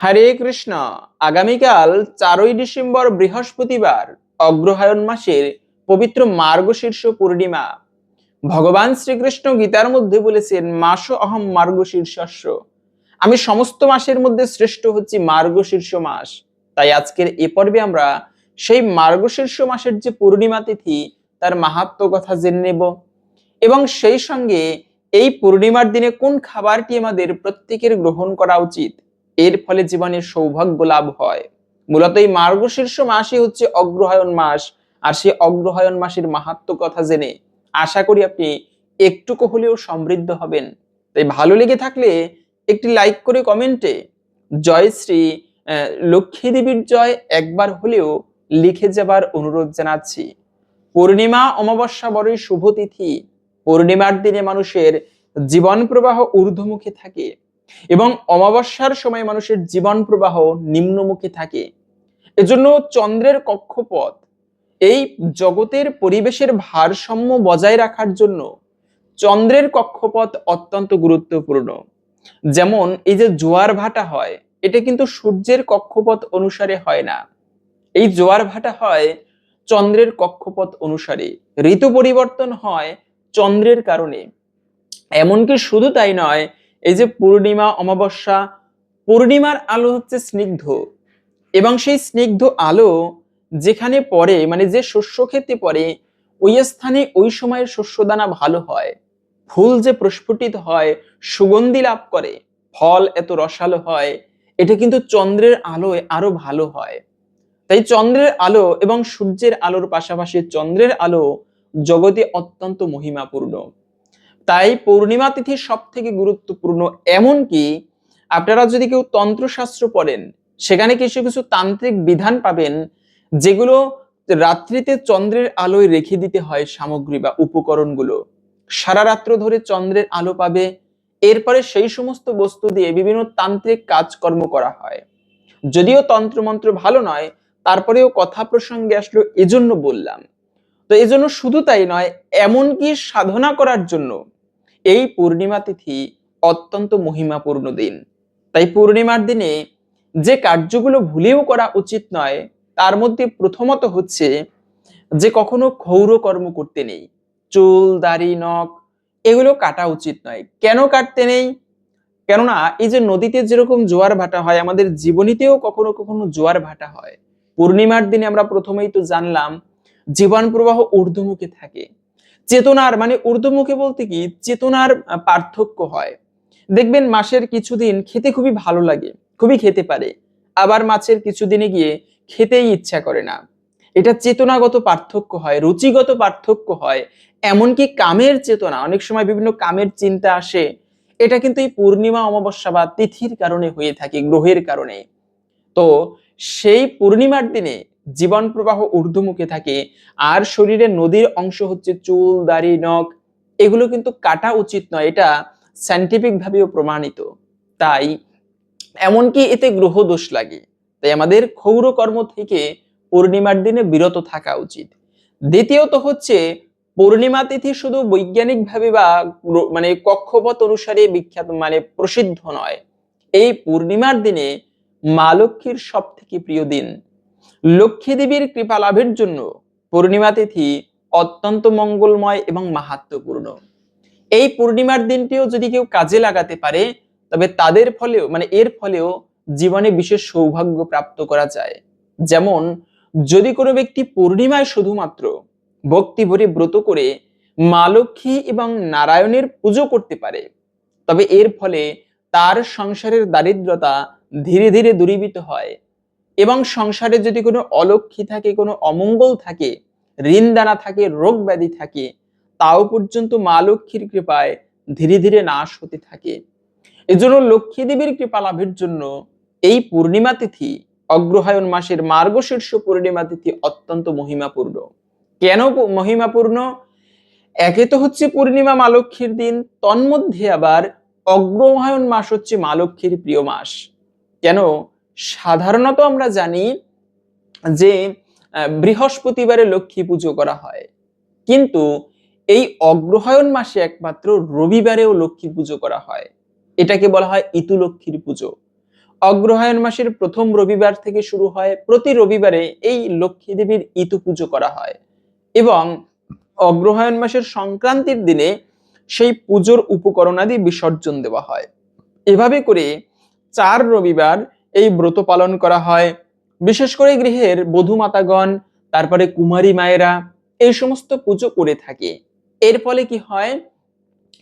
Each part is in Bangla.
হরে কৃষ্ণ। আগামীকাল চারই ডিসেম্বর বৃহস্পতিবার অগ্রহায়ণ মাসের পবিত্র মার্গশীর্ষ পূর্ণিমা। ভগবান শ্রীকৃষ্ণ গীতার মধ্যে বলেছেন, মাস অহম মার্গশীর্ষস্য আমি সমস্ত মাসের মধ্যে শ্রেষ্ঠ হচ্ছি মার্গশীর্ষ মাস। তাই আজকের এ পর্বে আমরা সেই মার্গশীর্ষ মাসের যে পূর্ণিমা তিথি, তার মাহাত্ম কথা জেনে নেব। এবং সেই সঙ্গে এই পূর্ণিমার দিনে কোন খাবারটি আমাদের প্রত্যেকের গ্রহণ করা উচিত এর ফলে জীবনে সৌভাগ্য লাভ হয়। মূলত এই মার্গশীর্ষ মাসই হচ্ছে অগ্রহায়ণ মাস আর সেই অগ্রহায়ণ মাসের মাহাত্ম কথা জেনে আশা করি আপনি একটুকু হলেও সমৃদ্ধ হবেন। তাই ভালো লেগে থাকলে একটি লাইক করে কমেন্টে জয় শ্রী আহ, লক্ষ্মী দেবীর জয় একবার হলেও লিখে যাবার অনুরোধ জানাচ্ছি। পূর্ণিমা অমাবস্যা বড়ই শুভ তিথি। পূর্ণিমার দিনে মানুষের জীবন প্রবাহ ঊর্ধ্বমুখে থাকে। এবং অমাবস্যার সময় মানুষের জীবন প্রবাহ নিম্নমুখী থাকে। এজন্য চন্দ্রের কক্ষপথ, এই জগতের পরিবেশের ভারসাম্য বজায় রাখার জন্য চন্দ্রের কক্ষপথ অত্যন্ত গুরুত্বপূর্ণ। যেমন এই যে জোয়ার ভাটা হয়, এটা কিন্তু সূর্যের কক্ষপথ অনুসারে হয় না। এই জোয়ার ভাটা হয় চন্দ্রের কক্ষপথ অনুসারে। ঋতু পরিবর্তন হয় চন্দ্রের কারণে। এমনকি শুধু তাই নয় এই যে পূর্ণিমা, অমাবস্যা, পূর্ণিমার আলো হচ্ছে স্নিগ্ধ। এবং সেই স্নিগ্ধ আলো যেখানে পড়ে মানে যে শস্য ক্ষেত্রে পড়ে, ওই স্থানে ওই সময়ের শস্যদানা ভালো হয়। ফুল যে প্রস্ফুটিত হয়, সুগন্ধি লাভ করে, ফল এত রসালো হয়, এটা কিন্তু চন্দ্রের আলোয় আরও ভালো হয়। তাই চন্দ্রের আলো এবং সূর্যের আলোর পাশাপাশি চন্দ্রের আলো জগতে অত্যন্ত মহিমাপূর্ণ। তাই পূর্ণিমা তিথি সব থেকে গুরুত্বপূর্ণ। এমনকি আপনারা যদি কেউ তন্ত্রশাস্ত্র পড়েন, সেখানে কিছু কিছু তান্ত্রিক বিধান পাবেন, যেগুলো রাত্রিতে চন্দ্রের আলোয় রেখে দিতে হয় সামগ্রী বা উপকরণগুলো। সারা রাত্র ধরে চন্দ্রের আলো পাবে, এরপরে সেই সমস্ত বস্তু দিয়ে বিভিন্ন তান্ত্রিক কাজকর্ম করা হয়। যদিও তন্ত্রমন্ত্র ভালো নয়, তারপরেও কথা প্রসঙ্গে আসলো এজন্য বললাম। তো এজন্য শুধু তাই নয়, এমনকি সাধনা করার জন্য এই পূর্ণিমা তিথি অত্যন্ত মহিমাপূর্ণ দিন। তাই পূর্ণিমার দিনে যে কার্যগুলো ভুলেও করা উচিত নয়, তার মধ্যে প্রথমত হচ্ছে যে কখনো ক্ষৌর কর্ম করতে নেই। চুল, দাড়ি, নখ, এগুলো কাটা উচিত নয়। কেন কাটতে নেই? কেননা এই যে নদীতে যেরকম জোয়ার ভাটা হয়, আমাদের জীবনীতেও কখনো কখনো জোয়ার ভাটা হয়। পূর্ণিমার দিনে আমরা প্রথমেই তো জানলাম, জীবন প্রবাহ ঊর্ধ্বমুখে থাকে। চেতনার মানে ঊর্ধ্বমুখে বলতে কি, চেতনার পার্থক্য হয়। দেখবেন মাসের কিছুদিন খেতে খুবই ভালো লাগে, খুবই খেতে পারে। আবার মাছের কিছুদিনে গিয়ে খেতেই ইচ্ছা করে না। এটা চেতনাগত পার্থক্য হয়, রুচিগত পার্থক্য হয়, এমনকি কামের চেতনা, অনেক সময় বিভিন্ন কামের চিন্তা আসে। এটা কিন্তু এই পূর্ণিমা, অমাবস্যা বা তিথির কারণে হয়ে থাকে, গ্রহের কারণে। তো সেই পূর্ণিমার দিনে জীবন প্রবাহ ঊর্ধ্বমুখে থাকে, আর শরীরে নদীর অংশ হচ্ছে চুল, দাড়ি, নখ, এগুলো কিন্তু কাটা উচিত নয়, এটা সাইন্টিফিক ভাবেও প্রমাণিত। তাই এমনকি এতে গ্রহ দোষ লাগে, তাই আমাদের ক্ষৌর কর্ম থেকে পূর্ণিমার দিনে বিরত থাকা উচিত। দ্বিতীয়ত হচ্ছে, পূর্ণিমা তিথি শুধু বৈজ্ঞানিক ভাবে বা মানে কক্ষপথ অনুসারে বিখ্যাত মানে প্রসিদ্ধ নয়। এই পূর্ণিমার দিনে মা লক্ষ্মীর সব থেকে প্রিয় দিন লক্ষ্মী দেবীর কৃপা লাভের জন্য পূর্ণিমা তিথি অত্যন্ত মঙ্গলময় এবং মাহাত্ম্যপূর্ণ। এই পূর্ণিমার দিনটিও যদি কেউ কাজে লাগাতে পারে, তবে তাদের ফলেও মানে এর ফলেও জীবনে বিশেষ সৌভাগ্য প্রাপ্ত করা যায়। যেমন, যদি কোনো ব্যক্তি পূর্ণিমায় শুধুমাত্র ভক্তি ভরে ব্রত করে মা লক্ষ্মী এবং নারায়ণের পুজো করতে পারে, তবে এর ফলে তার সংসারের দারিদ্রতা ধীরে ধীরে দূরীভূত হয়। এবং সংসারে যদি কোনো অলক্ষী থাকে, কোনো অমঙ্গল থাকে ঋণ দানা থাকে, রোগ ব্যাধি থাকে, তাও পর্যন্ত মা লক্ষ্মীর কৃপায় ধীরে ধীরে নাশ হতে থাকে। এজন্য লক্ষ্মী দেবীর কৃপা লাভের জন্য এই পূর্ণিমা তিথি, অগ্রহায়ণ মাসের মার্গশীর্ষ পূর্ণিমা তিথি অত্যন্ত মহিমাপূর্ণ। কেন মহিমাপূর্ণ? একে তো হচ্ছে পূর্ণিমা মা লক্ষ্মীর দিন, তন্মধ্যে আবার অগ্রহায়ণ মাস হচ্ছে মা লক্ষ্মীর প্রিয় মাস। কেন? সাধারণত আমরা জানি যে বৃহস্পতিবারে লক্ষ্মী পুজো করা হয়। কিন্তু এই অগ্রহায়ণ মাসে একমাত্র রবিবারেও লক্ষ্মী পুজো করা হয়। এটাকে বলা হয় ইতু লক্ষ্মীর পুজো। অগ্রহায়ণ মাসের প্রথম রবিবার থেকে শুরু হয়, প্রতি রবিবারে এই লক্ষ্মী দেবীর ইতু পুজো করা হয়। এবং অগ্রহায়ণ মাসের সংক্রান্তির দিনে সেই পুজোর উপকরণাদি বিসর্জন দেওয়া হয়। এভাবে করে চার রবিবার এই ব্রত পালন করা হয়। বিশেষ করে গৃহের বধূমাতাগণ তারপরে কুমারী মায়েরা এই সমস্ত পুজো করে থাকে। এর ফলে কি হয়?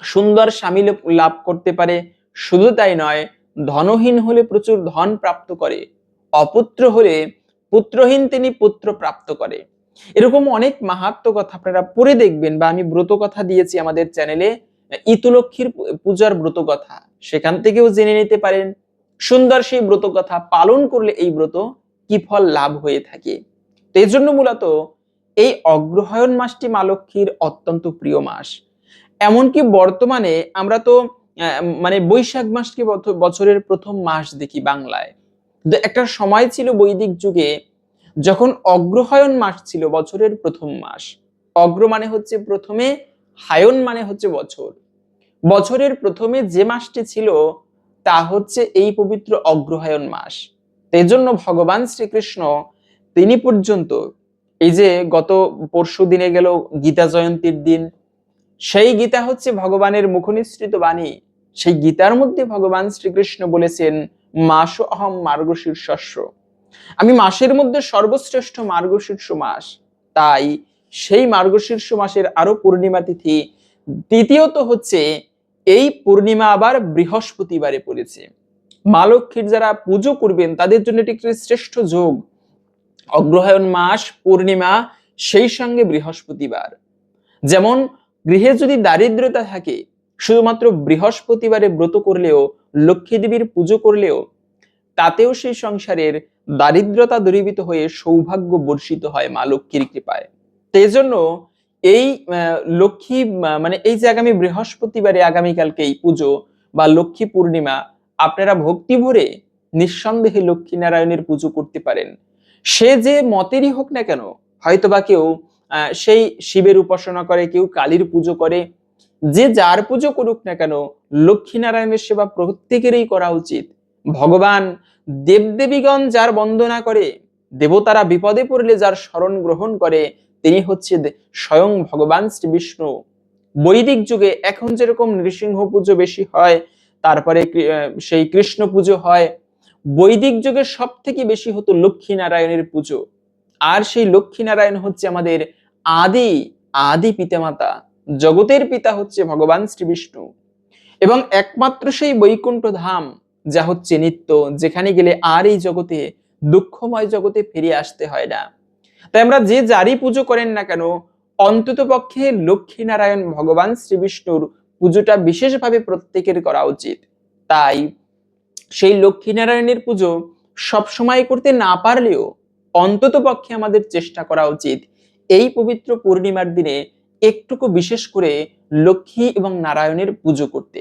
সুন্দর স্বামী লাভ- করতে পারে। শুধু তাই নয়, ধনহীন হলে প্রচুর ধন প্রাপ্ত করে। অপুত্র হলে পুত্রহীন তিনি পুত্র প্রাপ্ত করে। এরকম অনেক মাহাত্ম কথা আপনারা পড়ে দেখবেন বা আমি ব্রত কথা দিয়েছি আমাদের চ্যানেলে। ইতুলক্ষীর পূজার ব্রত কথা। সেখান থেকেও জেনে নিতে পারেন। সুন্দর সেই ব্রত কথা পালন করলে এই ব্রত কি ফল লাভ হয়ে থাকে? তো এই জন্য মূলত এই অগ্রহায়ণ মাসটি মা লক্ষ্মীর অত্যন্ত প্রিয় মাস। এমনকি বর্তমানে আমরা তো মানে বৈশাখ মাসকে বছরের প্রথম মাস দেখি বাংলায়। একটা সময় ছিল বৈদিক যুগে যখন অগ্রহায়ণ মাস ছিল বছরের প্রথম মাস। অগ্র মানে হচ্ছে প্রথমে হায়ন মানে হচ্ছে বছর। বছরের প্রথমে যে মাসটি ছিল তা হচ্ছে এই পবিত্র অগ্রহায়ণ মাস। এই জন্য ভগবান শ্রীকৃষ্ণ তিনি পর্যন্ত এই যে গত পরশু দিনে গেল গীতা জয়ন্তীর দিন, সেই গীতা হচ্ছে ভগবানের মুখনিসৃত বাণী। সেই গীতার মধ্যে ভগবান শ্রীকৃষ্ণ বলেছেন, মাস অহম মার্গশীর্ষস্য। আমি মাসের মধ্যে সর্বশ্রেষ্ঠ মার্গশীর্ষ মাস। তাই সেই মার্গশীর্ষ মাসের আরও পূর্ণিমা তিথি দ্বিতীয়ত হচ্ছে এই পূর্ণিমা আবার বৃহস্পতিবারে পড়েছে। মা লক্ষ্মীর যারা পুজো করবেন, তাদের জন্য এটি একটি শ্রেষ্ঠ যোগ। অগ্রহায়ণ মাস, পূর্ণিমা, সেই সঙ্গে বৃহস্পতিবার। যেমন, গৃহে যদি দারিদ্রতা থাকে, শুধুমাত্র বৃহস্পতিবারে ব্রত করলেও, লক্ষ্মী দেবীর পুজো করলেও, তাতেও সেই সংসারের দারিদ্রতা দূরীভূত হয়ে সৌভাগ্য বর্ষিত হয় মা লক্ষ্মীর কৃপায়। তো এই লক্ষ্মী মানে এই যে আগামী বৃহস্পতিবারে আগামীকালকে এই পুজো বা লক্ষ্মী পূর্ণিমা, আপনারা ভক্তি ভরে নিঃসন্দেহে লক্ষ্মী নারায়ণের পুজো করতে পারেন। সে যে মতেরই হোক না কেন, হয়তোবা কেউ সেই শিবের উপাসনা করে, কেউ কালীর পুজো করে, যে যার পুজো করুক না কেন লক্ষ্মী নারায়ণের সেবা প্রত্যেকেরই করা উচিত। ভগবান দেবদেবীগণ যার বন্দনা করে, দেবতারা বিপদে পড়লে যার শরণ গ্রহণ করে তিনি হচ্ছে স্বয়ং ভগবান শ্রী বিষ্ণু। বৈদিক যুগে এখন যেরকম নৃসিংহ পুজো বেশি হয়, তারপরে সেই কৃষ্ণ পুজো হয়, বৈদিক যুগে সব থেকে বেশি হতো লক্ষ্মী নারায়ণের পুজো। আর সেই লক্ষ্মী নারায়ণ হচ্ছে আমাদের আদি আদি পিতামাতা। জগতের পিতা হচ্ছে ভগবান শ্রী বিষ্ণু। এবং একমাত্র সেই বৈকুণ্ঠ ধাম, যা হচ্ছে নিত্য, যেখানে গেলে আর এই জগতে দুঃখময় জগতে ফিরে আসতে হয় না। তাই আমরা যে যারই পুজো করেন না কেন, অন্তত পক্ষে লক্ষ্মী নারায়ণ ভগবান শ্রী বিষ্ণুর পুজোটা বিশেষভাবে প্রত্যেকের করা উচিত। তাই সেই লক্ষ্মী নারায়ণের পুজো সব সময় করতে না পারলেও অন্তত পক্ষে আমাদের চেষ্টা করা উচিত। এই পবিত্র পূর্ণিমার দিনে একটুকু বিশেষ করে লক্ষ্মী এবং নারায়ণের পুজো করতে।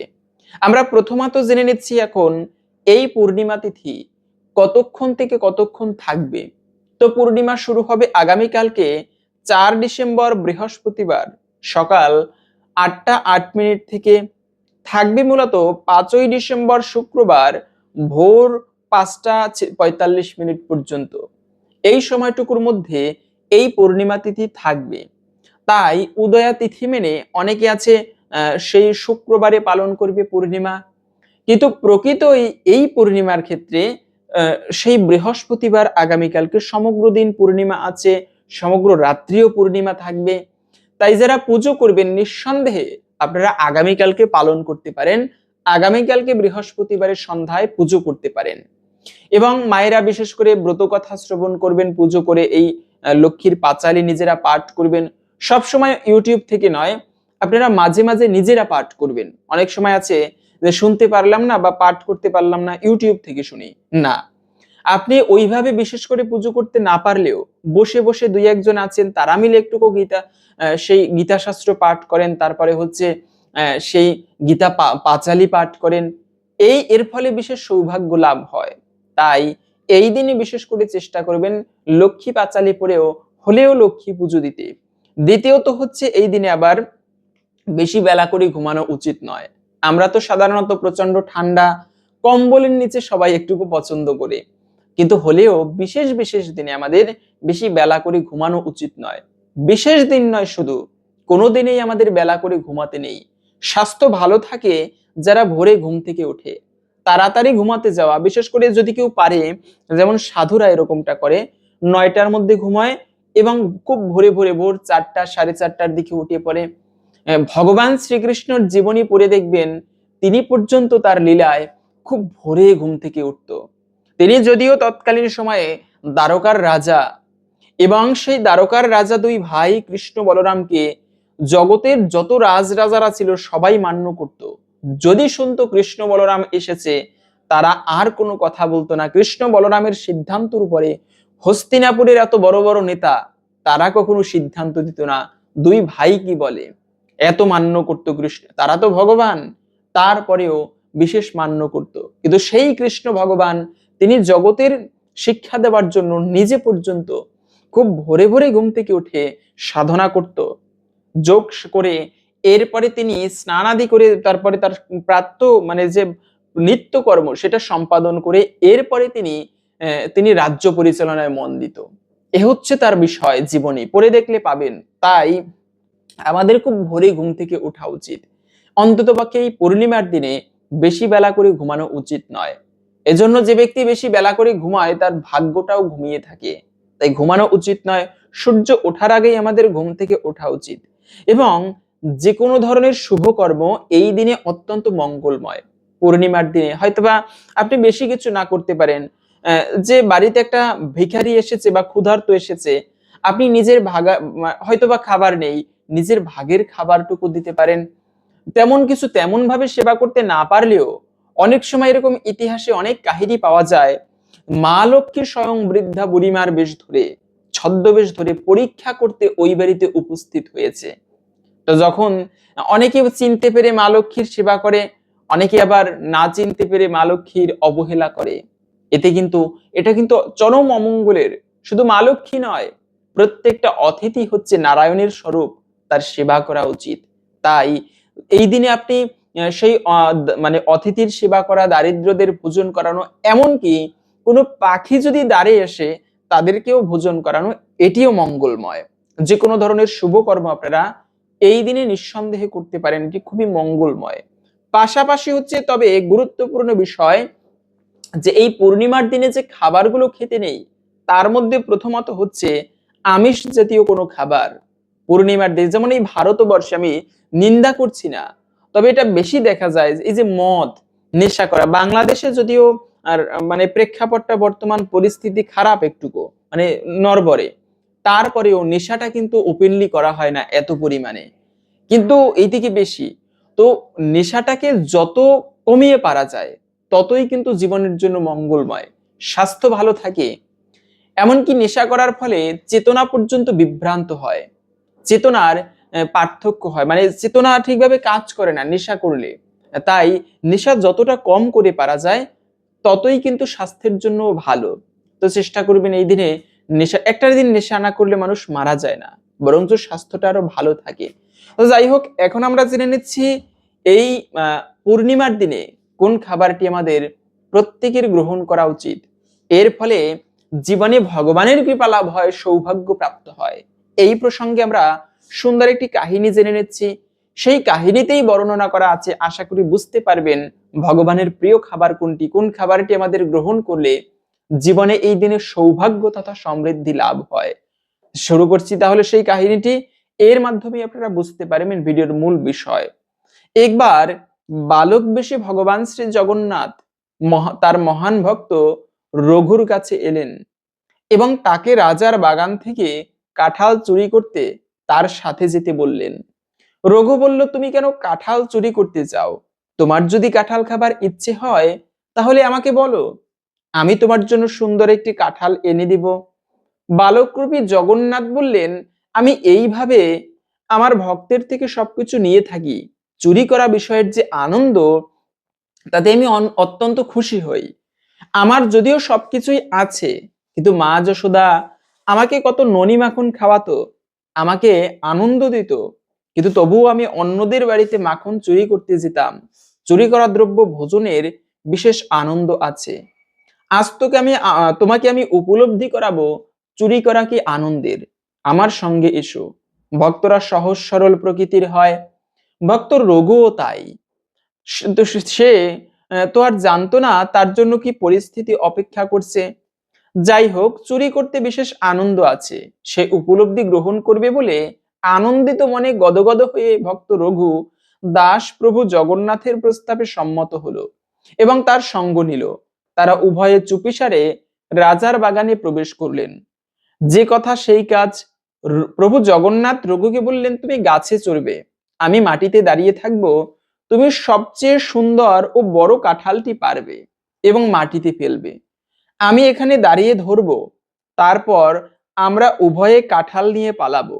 আমরা প্রথমত জেনে নিচ্ছি এখন এই পূর্ণিমা তিথি কতক্ষণ থেকে কতক্ষণ থাকবে? তো পূর্ণিমা শুরু হবে আগামীকালকে চার ডিসেম্বর বৃহস্পতিবার সকাল আটটা আট মিনিট থেকে। থাকবে মূলত পাঁচই ডিসেম্বর শুক্রবার ভোর পাঁচটা পঁয়তাল্লিশ মিনিট পর্যন্ত। এই সময়টুকুর মধ্যে এই পূর্ণিমা তিথি থাকবে। তাই উদয়া তিথি মেনে অনেকে আছে সেই শুক্রবারে পালন করবে পূর্ণিমা। কিন্তু প্রকৃতই এই- পূর্ণিমার ক্ষেত্রে সেই বৃহস্পতিবার আগামীকালকে সমগ্র দিন পূর্ণিমা আছে, সমগ্র রাত্রিও পূর্ণিমা থাকবে। তাই যারা পুজো করবেন, নিঃসন্দেহে আপনারা আগামীকালকে পালন করতে পারেন। আগামীকালকে বৃহস্পতিবারের সন্ধ্যায় পুজো করতে পারেন। এবং মায়েরা বিশেষ করে ব্রত কথা শ্রবণ করবেন, পুজো করে এই লক্ষ্মীর পাঁচালি নিজেরা পাঠ করবেন। সব সময় ইউটিউব থেকে নয়, আপনারা মাঝে মাঝে নিজেরা পাঠ করবেন। অনেক সময় আছে যে শুনতে পারলাম না বা পাঠ করতে পারলাম না ইউটিউব থেকে শুনি। না। আপনি ওইভাবে বিশেষ করে পুজো করতে না পারলেও বসে বসে দুই একজন আছেন, তারা মিলে একটুকু গীতা সেই গীতা শাস্ত্র পাঠ করেন, তারপরে হচ্ছে সেই গীতা পাঁচালি পাঠ করেন। এই এর ফলে বিশেষ সৌভাগ্য লাভ হয়। তাই এই দিনে বিশেষ করে চেষ্টা করবেন লক্ষ্মী পাঁচালি পড়েও হলেও লক্ষ্মী পুজো দিতে। দ্বিতীয়ত হচ্ছে এই দিনে আবার বেশি বেলা করে ঘুমানো উচিত নয়। আমরা তো সাধারণত প্রচণ্ড ঠান্ডা, কম্বলের নিচে সবাই একটুকু পছন্দ করে। কিন্তু হলেও বিশেষ বিশেষ দিনে আমাদের বেশি বেলা করে ঘুমানো উচিত নয়। বিশেষ দিন নয় শুধু, কোনো দিনেই আমাদের বেলা করে ঘুমাতে নেই। স্বাস্থ্য ভালো থাকে যারা ভোরে ঘুম থেকে ওঠে। তাড়াতাড়ি ঘুমাতে যাওয়া, বিশেষ করে যদি কেউ পারে, যেমন সাধুরা এরকমটা করে, নয়টার মধ্যে ঘুমায় এবং খুব ভোরে ভোরে ভোর চারটা, সাড়ে চারটার দিকে উঠে পড়ে। ভগবান শ্রীকৃষ্ণর জীবনী পড়ে দেখবেন, তিনি পর্যন্ত তার লীলায় খুব ভোরে ঘুম থেকে উঠত। তিনি যদিও তৎকালীন সময়ে দ্বারকার রাজা এবং সেই দ্বারকার রাজা দুই ভাই কৃষ্ণ বলরামকে জগতের যত রাজ রাজারা ছিল সবাই মান্য করত। যদি শুনতো কৃষ্ণ বলরাম এসেছে, তারা আর কোনো কথা বলতো না। কৃষ্ণ বলরামের সিদ্ধান্তর উপরে হস্তিনাপুরের এত বড় বড় নেতা, তারা কখনো সিদ্ধান্ত দিত না। দুই ভাই কি বলে? এত মান্য করতো কৃষ্ণ। তারা তো ভগবান, তারপরেও বিশেষ মান্য করত। কিন্তু সেই কৃষ্ণ ভগবান, তিনি জগতের শিক্ষা দেওয়ার জন্য নিজে পর্যন্ত খুব ভোরে ভোরে ঘুম থেকে উঠে সাধনা করত। যোগ করে এরপরে তিনি স্নানাদি করে তারপরে তার প্রাত্য মানে যে নিত্যকর্ম, সেটা সম্পাদন করে এরপরে তিনি তিনি রাজ্য পরিচালনায় মন দিত। এ হচ্ছে তার বিষয় জীবনী। পড়ে দেখলে পাবেন, তাই আমাদের খুব ভোরে ঘুম থেকে ওঠা উচিত। অন্তত পক্ষে এই পূর্ণিমার দিনে বেশি বেলা করে ঘুমানো উচিত নয়। এজন্য যে ব্যক্তি বেশি বেলা করে ঘুমায়, তার ভাগ্যটাও ঘুমিয়ে থাকে। তাই ঘুমানো উচিত নয়, সূর্য ওঠার আগেই আমাদের ঘুম থেকে ওঠা উচিত। এবং যে কোনো ধরনের শুভ কর্ম এই দিনে অত্যন্ত মঙ্গলময়। পূর্ণিমার দিনে হয়তোবা আপনি বেশি কিছু না করতে পারেন। যে বাড়িতে একটা ভিখারি এসেছে বা ক্ষুধার্ত এসেছে, আপনি নিজের ভাগা, হয়তোবা খাবার নেই নিজের ভাগের খাবারটুকু দিতে পারেন। তেমন কিছু তেমন ভাবে সেবা করতে না পারলেও অনেক সময় এরকম ইতিহাসে অনেক কাহিনী পাওয়া যায়। মা লক্ষ্মী স্বয়ং বৃদ্ধা বুড়িমার বেশ ধরে, ছদ্মবেশ ধরে পরীক্ষা করতে ওই বাড়িতে উপস্থিত হয়েছে। তো যখন অনেকে চিনতে পেরে মা লক্ষ্মীর সেবা করে, অনেকে আবার না চিনতে পেরে মা লক্ষ্মীর অবহেলা করে। এতে কিন্তু, এটা কিন্তু চরম অমঙ্গলের। শুধু মা লক্ষ্মী নয়, প্রত্যেকটা অতিথি হচ্ছে নারায়ণের স্বরূপ। তার সেবা করা উচিত। তাই এই দিনে আপনি সেই মানে অতিথির সেবা করা, দারিদ্রদের ভোজন করানো, এমনকি কোনো পাখি যদি দাঁড়ে এসে তাদেরকেও ভোজন করানো, এটিও মঙ্গলময়। যে কোনো ধরনের শুভ কর্ম আপনারা এই দিনে নিঃসন্দেহে করতে পারেন, এটি খুবই মঙ্গলময়। পাশাপাশি হচ্ছে, তবে গুরুত্বপূর্ণ বিষয় যে এই পূর্ণিমার দিনে যে খাবারগুলো খেতে নেই, তার মধ্যে প্রথমত হচ্ছে আমিষ জাতীয় কোনো খাবার। পূর্ণিমার দিন, যেমন এই ভারতবর্ষে আমি নিন্দা করছি না, তবে এটা বেশি দেখা যায় এই যে মদ, নেশা করা, বাংলাদেশে যদিও আর মানে প্রেক্ষাপটটা বর্তমান পরিস্থিতি খারাপ একটুকু মানে নরবরে তারপরেও নেশাটা কিন্তু ওপেনলি করা হয় না এত পরিমাণে, কিন্তু এই এইদিকে বেশি? তো নেশাটাকে যত কমিয়ে পারা যায়, ততই কিন্তু জীবনের জন্য মঙ্গলময়, স্বাস্থ্য ভালো থাকে, এমনকি নেশা করার ফলে চেতনা পর্যন্ত বিভ্রান্ত হয় চেতনার পার্থক্য হয়। মানে চেতনা ঠিকভাবে কাজ করে না নেশা করলে। তাই নেশা যতটা কম করে পারা যায়, ততই কিন্তু স্বাস্থ্যের জন্য ভালো। তো চেষ্টা করবেন এই দিনে নেশা একটা দিন নেশা না করলে মানুষ মারা যায় না, বরঞ্চ স্বাস্থ্যটা আরও ভালো থাকে। তো যাই হোক, এখন আমরা জেনে নিচ্ছি এই পূর্ণিমার দিনে কোন খাবারটি আমাদের প্রত্যেকের গ্রহণ করা উচিত। এর ফলে জীবনে ভগবানের কৃপা লাভ হয়, সৌভাগ্য প্রাপ্ত হয়। এই প্রসঙ্গে আমরা সুন্দর একটি কাহিনী জেনে নিচ্ছি। সেই কাহিনীতেই বর্ণনা করা আছে, আশা করি বুঝতে পারবেন ভগবানের প্রিয় খাবার কোনটি, কোন খাবারটি আমাদের গ্রহণ করলে জীবনে এই দিনে সৌভাগ্য তথা সমৃদ্ধি লাভ হয়। শুরু করছি তাহলে সেই কাহিনীটি, এর মাধ্যমে আপনারা বুঝতে পারবেন ভিডিওর মূল বিষয়। একবার বালক বেশে ভগবান শ্রী জগন্নাথ তার মহান ভক্ত রঘুর কাছে এলেন এবং তাকে রাজার বাগান থেকে কাঁঠাল চুরি করতে তার সাথে যেতে বললেন। রঘু বলল, তুমি কেন কাঁঠাল চুরি করতে চাও তোমার যদি কাঁঠাল খাবার ইচ্ছে হয়, তাহলে আমাকে বলো। আমি তোমার জন্য সুন্দর একটি কাঁঠাল এনে দিব। বালকরূপী জগন্নাথ বললেন, আমি এইভাবে আমার ভক্তের থেকে সবকিছু নিয়ে থাকি। চুরি করা বিষয়ের যে আনন্দ, তাতে আমি অত্যন্ত খুশি হই। আমার যদিও সবকিছুই আছে, কিন্তু মা যশোদা আমাকে কত ননি মাখন খাওয়াতো, আমাকে আনন্দ দিত। কিন্তু তবুও আমি অন্যদের বাড়িতে মাখন চুরি করতে যেতাম। চুরি করা দ্রব্য ভোজনের বিশেষ আনন্দ আছে। আজ তোকে আমি তোমাকে আমি উপলব্ধি করাবো, চুরি করা কি আনন্দের? আমার সঙ্গে এসো। ভক্তরা সহজ সরল প্রকৃতির হয়। ভক্ত রোগও তাই। সে- তো সে- সে তো আর জানতো না তার জন্য কি পরিস্থিতি অপেক্ষা করছে। যাই হোক চুরি করতে বিশেষ আনন্দ আছে। সে উপলব্ধি গ্রহণ করবে বলে আনন্দিত মনে গদগদ হয়ে ভক্ত রঘু দাস প্রভু জগন্নাথের প্রস্তাবে সম্মত হলো এবং তার সঙ্গ নিল। তারা উভয়ে চুপিসারে রাজার বাগানে প্রবেশ করলেন। যে কথা সেই কাজ প্রভু জগন্নাথ রঘুকে বললেন, তুমি গাছে চড়বে, আমি মাটিতে দাঁড়িয়ে থাকব, তুমি সবচেয়ে সুন্দর ও বড় কাঁঠালটি পারবে এবং মাটিতে ফেলবে। আমি এখানে দাঁড়িয়ে ধরবো, তারপর আমরা উভয়ে কাঁঠাল নিয়ে পালাবো।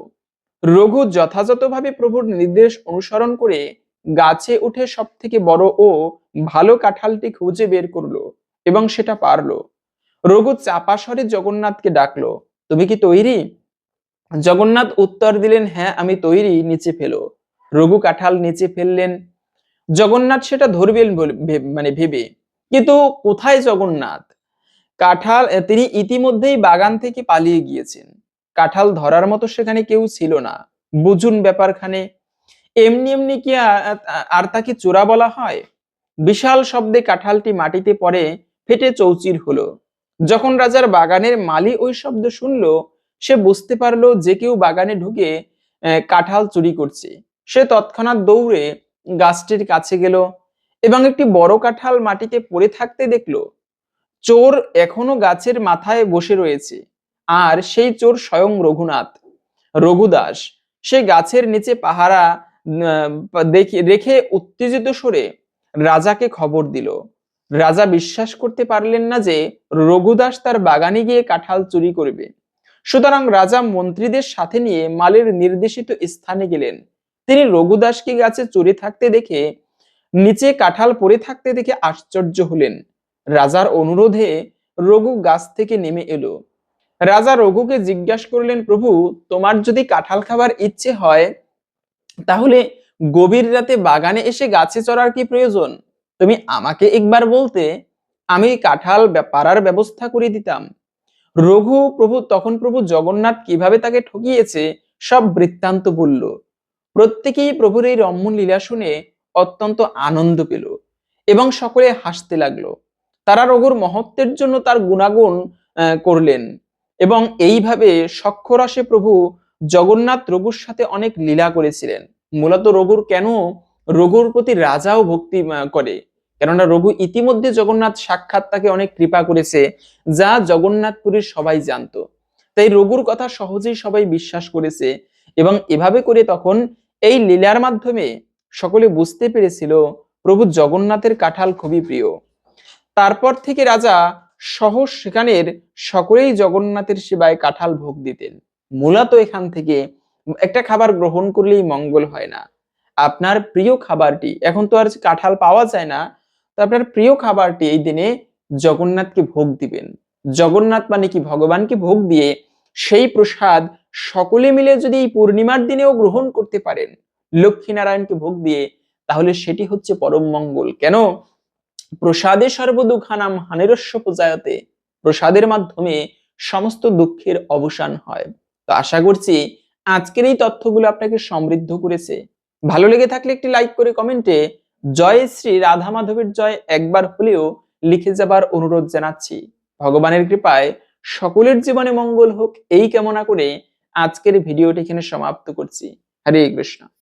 রঘু যথাযথভাবে প্রভুর নির্দেশ অনুসরণ করে গাছে উঠে সব থেকে বড় ও ভালো কাঁঠালটি খুঁজে বের করল এবং সেটা পারল। রঘু চাপা জগন্নাথকে ডাকলো, তুমি কি তৈরি? জগন্নাথ উত্তর দিলেন হ্যাঁ আমি তৈরি, নিচে ফেলো। রঘু কাঁঠাল নিচে ফেললেন। জগন্নাথ সেটা ধরবেন মানে ভেবে, কিন্তু কোথায় জগন্নাথ? কাঁঠাল তিনি ইতিমধ্যেই বাগান থেকে পালিয়ে গিয়েছেন। কাঁঠাল ধরার মতো সেখানে কেউ ছিল না। বুঝুন ব্যাপারখানে। এমনি এমনি কি আর তাকে চোরা বলা হয়? বিশাল শব্দে কাঁঠালটি মাটিতে পড়ে, ফেটে চৌচির হলো। যখন রাজার বাগানের মালি ওই শব্দ শুনলো, সে বুঝতে পারল যে কেউ বাগানে ঢুকে কাঁঠাল চুরি করছে। সে তৎক্ষণাৎ দৌড়ে গাছটির কাছে গেল এবং একটি বড় কাঁঠাল মাটিতে পড়ে থাকতে দেখল। চোর এখনও গাছের মাথায় বসে রয়েছে, আর সেই চোর স্বয়ং রঘুনাথ। রঘুদাস, সে গাছের নিচে পাহারা দেখে, রেখে উত্তেজিত সরে রাজাকে খবর দিল। রাজা বিশ্বাস করতে পারলেন না যে রঘুদাস তার বাগানে গিয়ে কাঁঠাল চুরি করবে। সুতরাং রাজা মন্ত্রীদের সাথে নিয়ে মালের নির্দেশিত স্থানে গেলেন। তিনি রঘুদাসকে গাছে চুরি থাকতে দেখে, নিচে কাঁঠাল পড়ে থাকতে দেখে আশ্চর্য হলেন। রাজার অনুরোধে রঘু গাছ থেকে নেমে এলো। রাজা রঘুকে জিজ্ঞাসা করলেন, প্রভু, তোমার যদি কাঁঠাল খাবার ইচ্ছে হয়, তাহলে গভীর রাতে বাগানে এসে গাছে চড়ার কি প্রয়োজন? তুমি আমাকে একবার বলতে, আমি কাঁঠাল পাড়ার ব্যবস্থা করে দিতাম। রঘু, প্রভু, তখন প্রভু জগন্নাথ কীভাবে তাকে ঠকিয়েছে, সব বৃত্তান্ত বলল। প্রত্যেকেই প্রভুর এই রম্য লীলা শুনে অত্যন্ত আনন্দ পেল এবং সকলে হাসতে লাগল। তারা রঘুর মহত্বের জন্য তার গুণাগুণ করলেন। এবং এইভাবে সক্ষরাসে প্রভু জগন্নাথ রঘুর সাথে অনেক লীলা করেছিলেন। মূলত রঘুর কেন? রঘুর প্রতি রাজাও ভক্তি করে। কেননা রঘু ইতিমধ্যে জগন্নাথ সাক্ষাৎ তাকে অনেক কৃপা করেছে, যা জগন্নাথপুরীর সবাই জানতো। তাই রঘুর কথা সহজেই সবাই বিশ্বাস করেছে এবং এভাবে করে তখন এই লীলার মাধ্যমে সকলে বুঝতে পেরেছিল প্রভু জগন্নাথের কাঁঠাল খুবই প্রিয়। তারপর থেকে রাজা সহ সেখানের সকলেই জগন্নাথের সেবায় কাঁঠাল ভোগ দিতেন। মূলত এখান থেকে একটা খাবার গ্রহণ করলেই মঙ্গল হয় না। আপনার প্রিয় খাবারটি, এখন তো আর কাঁঠাল পাওয়া যায় না, তো আপনার প্রিয় খাবারটি এই দিনে জগন্নাথকে ভোগ দিবেন। জগন্নাথ মানে কি? ভগবানকে ভোগ দিয়ে সেই প্রসাদ সকলে মিলে যদি এই পূর্ণিমার দিনেও গ্রহণ করতে পারেন, লক্ষ্মীনারায়ণকে ভোগ দিয়ে, তাহলে সেটি হচ্ছে পরম মঙ্গল। কেন? প্রসাদে সর্বদুঃখানাম হানিরস্য পূজায়তে। প্রসাদের মাধ্যমে সমস্ত দুঃখের অবসান হয়। তো আশা করছি আজকের এই তথ্যগুলো আপনাকে সমৃদ্ধ করেছে। ভালো লেগে থাকলে একটি লাইক করে কমেন্টে জয় শ্রী রাধা মাধবের জয় একবার হলেও লিখে যাবার অনুরোধ জানাচ্ছি। ভগবানের কৃপায় সকলের জীবনে মঙ্গল হোক, এই কামনা করে আজকের ভিডিওটি এখানে সমাপ্ত করছি। হরে কৃষ্ণ।